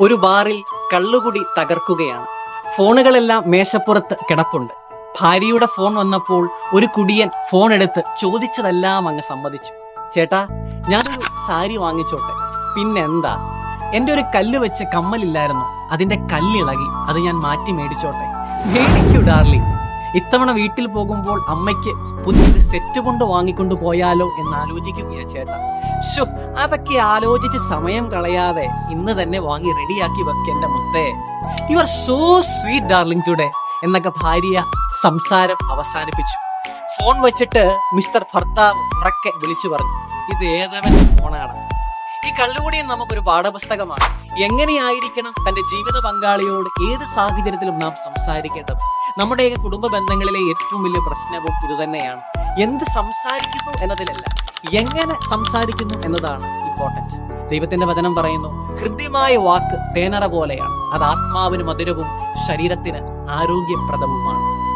ഒരു ബാറിൽ കള്ളുകുടി തകർക്കുകയാണ്. ഫോണുകളെല്ലാം മേശപ്പുറത്ത് കിടപ്പുണ്ട്. ഭാര്യയുടെ ഫോൺ വന്നപ്പോൾ ഒരു കുടിയൻ ഫോൺ എടുത്ത് ചോദിച്ചതെല്ലാം അങ്ങ് സമ്മതിച്ചു. ചേട്ടാ ഞാനൊരു സാരി വാങ്ങിച്ചോട്ടെ. പിന്നെന്താ? എന്റെ ഒരു കല്ല് വെച്ച് കമ്മലില്ലായിരുന്നു. അതിന്റെ കല്ലിളകി അത് ഞാൻ മാറ്റി മേടിച്ചോട്ടെ. മേടിക്കൂ ഡാർലിംഗ് ഇത്തവണ വീട്ടിൽ പോകുമ്പോൾ അമ്മയ്ക്ക് പുതിയൊരു സെറ്റ് കൊണ്ട് വാങ്ങിക്കൊണ്ട് പോയാലോ എന്ന് ആലോചിക്കുകയാണ് ചേട്ടൻ ശോ അതൊക്കെ ആലോചിച്ച് സമയം കളയാതെ ഇന്ന് തന്നെ വാങ്ങി റെഡിയാക്കി വെക്കേണ്ട മുത്തേ. You are so sweet darling today എന്നൊക്കെ ഭാര്യ സംസാരം അവസാനിപ്പിച്ചു. ഫോൺ വെച്ചിട്ട് മിസ്റ്റർ ഭർത്താവ് ഉറക്കെ വിളിച്ചു പറഞ്ഞു. ഇത് ഏതവൻ ഫോണാണ്? ഈ കള്ളുകൂടിയും നമുക്കൊരു പാഠപുസ്തകമാണ്. എങ്ങനെയായിരിക്കണം തന്റെ ജീവിത പങ്കാളിയോട് ഏത് സാഹചര്യത്തിലും നാം സംസാരിക്കേണ്ടത്? നമ്മുടെയൊക്കെ കുടുംബ ബന്ധങ്ങളിലെ ഏറ്റവും വലിയ പ്രശ്നവും ഇതുതന്നെയാണ് എന്ത് സംസാരിക്കുന്നു എന്നതിലല്ല എങ്ങനെ സംസാരിക്കുന്നു എന്നതാണ് ഇമ്പോർട്ടന്റ് ദൈവത്തിന്റെ വചനം പറയുന്നു ഹൃദ്യമായ വാക്ക് തേനറ പോലെയാണ്. അത് ആത്മാവിന് മധുരവും ശരീരത്തിന് ആരോഗ്യപ്രദവുമാണ്.